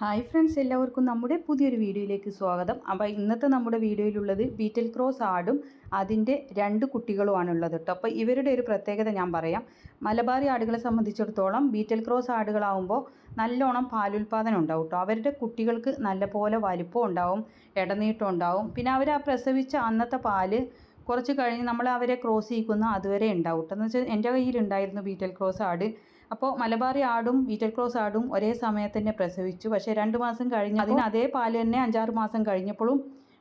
Hi friends എല്ലാവർക്കും നമ്മുടെ പുതിയൊരു വീഡിയോയിലേക്ക് സ്വാഗതം. അപ്പോൾ ഇന്നത്തെ നമ്മുടെ വീഡിയോയിലുള്ളത് ബീറ്റൽ ക്രോസ് ആടും അതിന്റെ രണ്ട് കുട്ടികളുമാണുള്ളത് കേട്ടോ അപ്പോൾ ഇവരുടെ ഒരു പ്രത്യേകത ഞാൻ പറയാം. മലബാറി ആടുകളെ സംബന്ധിച്ചിടത്തോളം ബീറ്റൽ ക്രോസ് ആടുകളാവുമ്പോൾ നല്ലോണം പാലുൽപാദനം ഉണ്ടാവും കേട്ടോ അവരുടെ കുട്ടികൾക്ക് നല്ലപോലെ വലിപ്പം ഉണ്ടാവും ഇടനീട്ടം ഉണ്ടാവും. പിന്നെ അവർ ആ പ്രസവിച്ച അന്നത്തെ പാൽ കുറച്ച് കഴിഞ്ഞ് നമ്മൾ അവരെ ക്രോസ് ചെയ്യിക്കുന്ന അതുവരെ ഉണ്ടാവും കേട്ടോ എന്ന് വെച്ചാൽ എന്റെ കയ്യിലുണ്ടായിരുന്നു ബീറ്റൽ ക്രോസ് ആട്. അപ്പോൾ മലബാറി ആടും ബീറ്റൽ ക്രോസ് ആടും ഒരേ സമയത്ത് തന്നെ പ്രസവിച്ചു. പക്ഷേ രണ്ട് മാസം കഴിഞ്ഞ് അതിന് അതേ പാൽ തന്നെ അഞ്ചാറ് മാസം കഴിഞ്ഞപ്പോഴും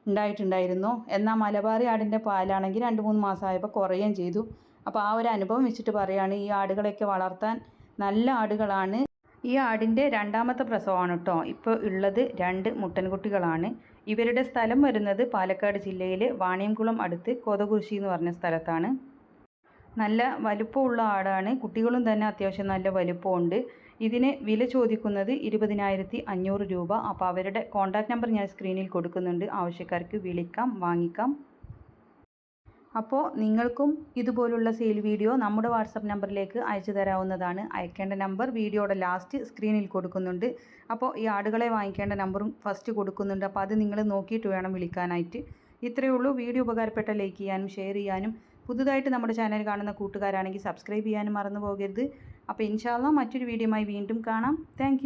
ഉണ്ടായിട്ടുണ്ടായിരുന്നു. എന്നാൽ മലബാറി ആടിന്റെ പാലാണെങ്കിൽ രണ്ട് മൂന്ന് മാസമായപ്പോൾ കുറയുകയും ചെയ്തു. അപ്പോൾ ആ ഒരു അനുഭവം വെച്ചിട്ട് പറയുകയാണ് ഈ ആടുകളെയൊക്കെ വളർത്താൻ നല്ല ആടുകളാണ്. ഈ ആടിന്റെ രണ്ടാമത്തെ പ്രസവമാണ് കേട്ടോ. ഇപ്പോൾ ഉള്ളത് രണ്ട് മുട്ടൻകുട്ടികളാണ്. ഇവരുടെ സ്ഥലം വരുന്നത് പാലക്കാട് ജില്ലയിലെ വാണിയംകുളം അടുത്ത് കോതകുരിശി എന്ന് പറഞ്ഞ സ്ഥലത്താണ്. നല്ല വലുപ്പമുള്ള ആടാണ്. കുട്ടികളും തന്നെ അത്യാവശ്യം നല്ല വലുപ്പമുണ്ട്. ഇതിന് വില ചോദിക്കുന്നത് ഇരുപതിനായിരത്തി അഞ്ഞൂറ് രൂപ. അപ്പോൾ അവരുടെ കോൺടാക്റ്റ് നമ്പർ ഞാൻ സ്ക്രീനിൽ കൊടുക്കുന്നുണ്ട്. ആവശ്യക്കാർക്ക് വിളിക്കാം വാങ്ങിക്കാം. അപ്പോൾ നിങ്ങൾക്കും ഇതുപോലുള്ള സെയിൽ വീഡിയോ നമ്മുടെ വാട്സപ്പ് നമ്പറിലേക്ക് അയച്ചു തരാവുന്നതാണ്. അയക്കേണ്ട നമ്പർ വീഡിയോയുടെ ലാസ്റ്റ് സ്ക്രീനിൽ കൊടുക്കുന്നുണ്ട്. അപ്പോൾ ഈ ആടുകളെ വാങ്ങിക്കേണ്ട നമ്പറും ഫസ്റ്റ് കൊടുക്കുന്നുണ്ട്. അപ്പോൾ അത് നിങ്ങൾ നോക്കിയിട്ട് വേണം വിളിക്കാനായിട്ട്. ഇത്രയേ ഉള്ളൂ. വീഡിയോ ഉപകാരപ്പെട്ട ലൈക്ക് ചെയ്യാനും ഷെയർ ചെയ്യാനും പുതുതായിട്ട് നമ്മുടെ ചാനൽ കാണുന്ന കൂട്ടുകാരാണെങ്കിൽ സബ്സ്ക്രൈബ് ചെയ്യാനും മറന്നു പോകരുത്. അപ്പോൾ ഇൻഷാല്ല മറ്റൊരു വീഡിയോയുമായി വീണ്ടും കാണാം. താങ്ക്